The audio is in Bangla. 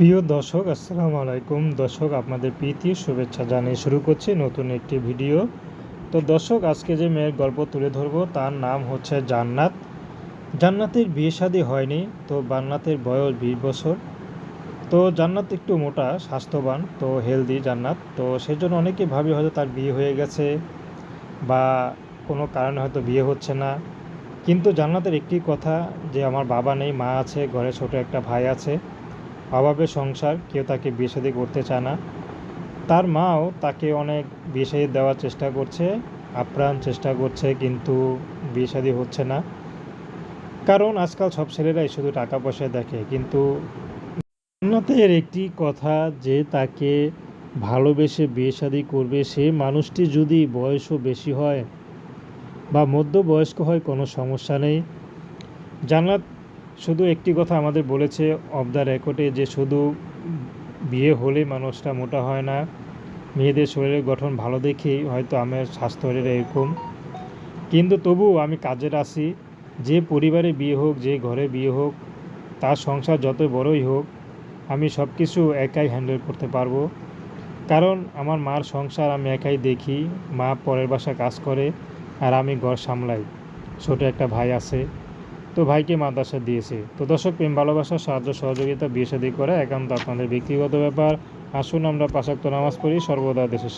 প্রিয় দর্শক, আসসালামু আলাইকুম। দর্শক, আপনাদের প্রীতি, শুভেচ্ছা জানিয়ে শুরু করছি নতুন একটি ভিডিও। তো দর্শক, আজকে যে মেয়ের গল্প তুলে ধরবো, তার নাম হচ্ছে জান্নাত। জান্নাতের বিয়ে শাদী হয়নি, তো জান্নাতের বয়স বিশ বছর। তো জান্নাত একটু মোটা, স্বাস্থ্যবান, তো হেলদি জান্নাত। তো সেজন্য অনেকে ভাবে হয়তো তার বিয়ে হয়ে গেছে বা কোনো কারণে হয়তো বিয়ে হচ্ছে না। কিন্তু জান্নাতের একটি কথা যে আমার বাবা নেই, মা আছে, ঘরে ছোট একটা ভাই আছে অভাবে সংসার, কেউ তাকে বিয়ে করতে চায় না। তার মাও তাকে অনেক বিয়ে দেওয়ার চেষ্টা করছে, আপ্রাণ চেষ্টা করছে, কিন্তু বিয়ে হচ্ছে না। কারণ আজকাল সব ছেলেরাই শুধু টাকা পয়সা দেখে, কিন্তু জান্নাতের একটি কথা যে তাকে ভালোবেসে বিয়ে করবে, সে মানুষটি যদি বয়সও বেশি হয় বা মধ্যবয়স্ক হয়, কোনো সমস্যা নেই। জান্নাত শুধু একটি কথা আমাদের বলেছে অফ দ্য রেকর্ডে যে শুধু বিয়ে হলে মানুষটা মোটা হয় না, মেয়েদের শরীরের গঠন ভালো দেখেই হয়তো আমার স্বাস্থ্যের এরকম। কিন্তু তবু আমি কাজের আসি যে পরিবারে বিয়ে হোক, যে ঘরে বিয়ে হোক, তার সংসার যত বড়ই হোক, আমি সব কিছু একাই হ্যান্ডেল করতে পারব। কারণ আমার মার সংসার আমি একাই দেখি, মা পরের বাসা কাজ করে, আর আমি ঘর সামলাই। ছোট একটা ভাই আছে। তো ভাইকে মাদ্রাসা দিয়েছে। তো দর্শক, প্রেম, ভালোবাসা, সাহায্য, সহযোগিতা, বিয়ে সাদী করা একান্ত আপনাদের ব্যক্তিগত ব্যাপার। আসুন আমরা পাশাক্ত নামাজ পড়ি, সর্বদা দেশের